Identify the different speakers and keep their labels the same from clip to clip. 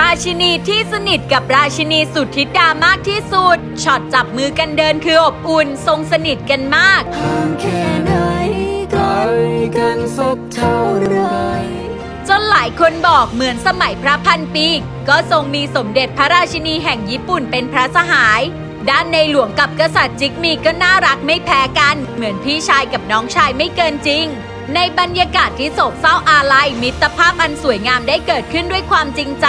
Speaker 1: ราชินีที่สนิทกับราชินีสุดทิดามากที่สุดช็อตจับมือกันเดินคืออบอุ่นทรงสนิทกันมาก
Speaker 2: ห่างแค่ไหน
Speaker 3: ไกลกันสักเท่าไหร
Speaker 1: จนหลายคนบอกเหมือนสมัยพระพันปี ก็ทรงมีสมเด็จพระราชินีแห่งญี่ปุ่นเป็นพระสหาย ด้านในหลวงกับกษัตริย์จิกมีก็น่ารักไม่แพ้กัน เหมือนพี่ชายกับน้องชายไม่เกินจริง ในบรรยากาศที่โศกเศร้าอาลัยมิตรภาพอันสวยงามได้เกิดขึ้นด้วยความจริงใจ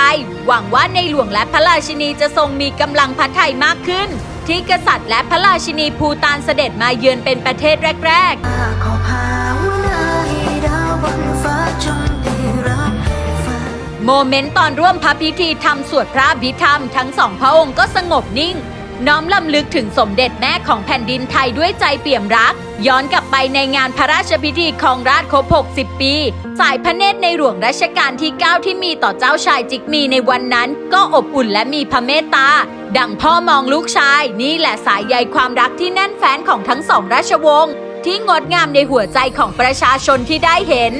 Speaker 1: หวังว่าในหลวงและพระราชินีจะทรงมีกำลังพระทัยมากขึ้น ที่กษัตริย์และพระราชินีภูตานเสด็จมาเยือนเป็นประเทศแรก ๆ
Speaker 2: ขอภาวนาให้ดาวบนฟ้าจงได้รับฟ้า
Speaker 1: โมเมนต์ตอนร่วมพระพิธีทำสวดพระอภิธรรมทั้งสองพระองค์ก็สงบนิ่ง น้อมลำลึกถึงสมเด็จแม่ของแผ่นดินไทยด้วยใจเปี่ยมรัก ย้อนกลับไปในงานพระราชพิธีของราชครบ 60 ปี สายพระเนตรในหลวงรัชกาลที่ 9 ที่มีต่อเจ้าชายจิกมีในวันนั้น ก็อบอุ่นและมีพระเมตตา ดังพ่อมองลูกชาย นี่แหละสายใยความรักที่แน่นแฟ้นของทั้งสองราชวงศ์ที่งดงามในหัวใจของประชาชนที่ได้เห็น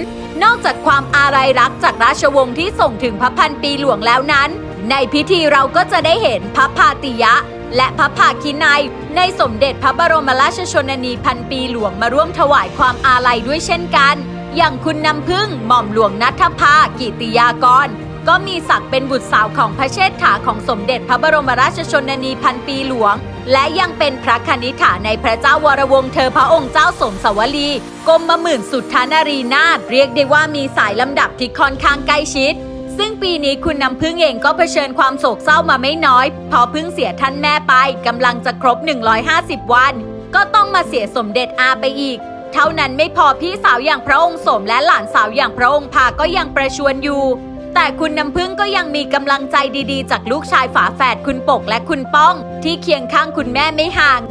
Speaker 1: นอกจากความอาลัยรักจากราชวงศ์ที่ส่งถึงพระพันปีหลวงแล้วนั้น ในพิธีเราก็จะได้เห็นพระพาติยะ และพระภาคินัย ในสมเด็จพระบรมราชชนนีพันปีหลวงมาร่วมถวายความอาลัยด้วยเช่นกัน อย่างคุณน้ำพึ่งหม่อมหลวงนัทภากิติยากร ก็มีศักดิ์เป็นบุตรสาวของพระเชษฐาของสมเด็จพระบรมราชชนนีพันปีหลวง และยังเป็นพระคณิษฐาในพระเจ้าวรวงเธอพระองค์เจ้าสมสวลีกรมหมื่นสุทธานารีนาถเรียกได้ว่ามีสายลำดับที่ค่อนข้างใกล้ชิด ซึ่งปีนี้คุณน้ำพึ่งเองก็เผชิญความโศกเศร้ามาไม่น้อยเพอพิ่งเสียท่านแม่ไปกำลังจะครบ 150 วัน ก็ต้องมาเสียสมเด็จอาไปอีก เท่านั้นไม่พอพี่สาวอย่างพระองค์สมและหลานสาวอย่างพระองค์พาก็ยังประชวรอยู่ แต่คุณน้ำพึ่งก็ยังมีกำลังใจดีๆ จากลูกชายฝาแฝดคุณปกและคุณป้อง ที่เคียงข้างคุณแม่ไม่ห่าง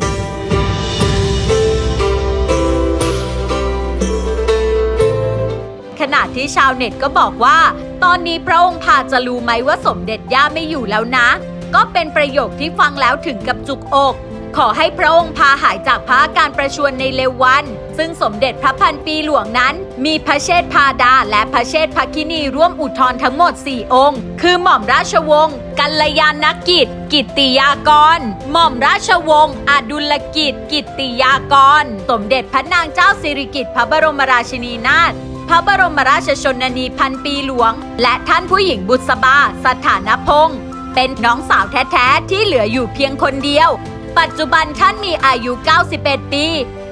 Speaker 1: ที่ชาวเน็ตก็บอกว่า ตอนนี้พระองค์พาจะรู้ไหมว่าสมเด็จย่าไม่อยู่แล้วนะ ก็เป็นประโยคที่ฟังแล้วถึงกับจุกอก ขอให้พระองค์พาหายจากพระอาการประชวรในเร็ววัน ซึ่งสมเด็จพระพันปีหลวงนั้น มีพระเชษฐาดา และพระเชษฐภคินีร่วมอุทธรทั้งหมด 4 องค์ คือหม่อมราชวงศ์กัลยาณกิจ กิตติยากร หม่อมราชวงศ์อดุลกิจ กิตติยากร สมเด็จพระนางเจ้าสิริกิติ์พระบรมราชินีนาถ พระบรมราชชนนีพันปีหลวง และท่านผู้หญิงบุษบาสถานพงศ์เป็นน้องสาวแท้ ๆ ที่เหลืออยู่เพียงคนเดียว ปัจจุบันท่านมีอายุ 91 ปี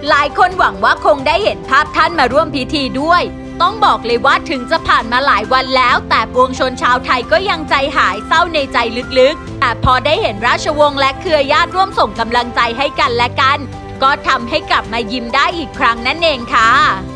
Speaker 1: หลายคนหวังว่าคงได้เห็นภาพท่านมาร่วมพิธีด้วย ต้องบอกเลยว่าถึงจะผ่านมาหลายวันแล้ว แต่ปวงชนชาวไทยก็ยังใจหายเศร้าในใจลึกๆ แต่พอได้เห็นราชวงศ์และเครือญาติร่วมส่งกำลังใจให้กันและกัน ก็ทำให้กลับมายิ้มได้อีกครั้งนั่นเองค่ะ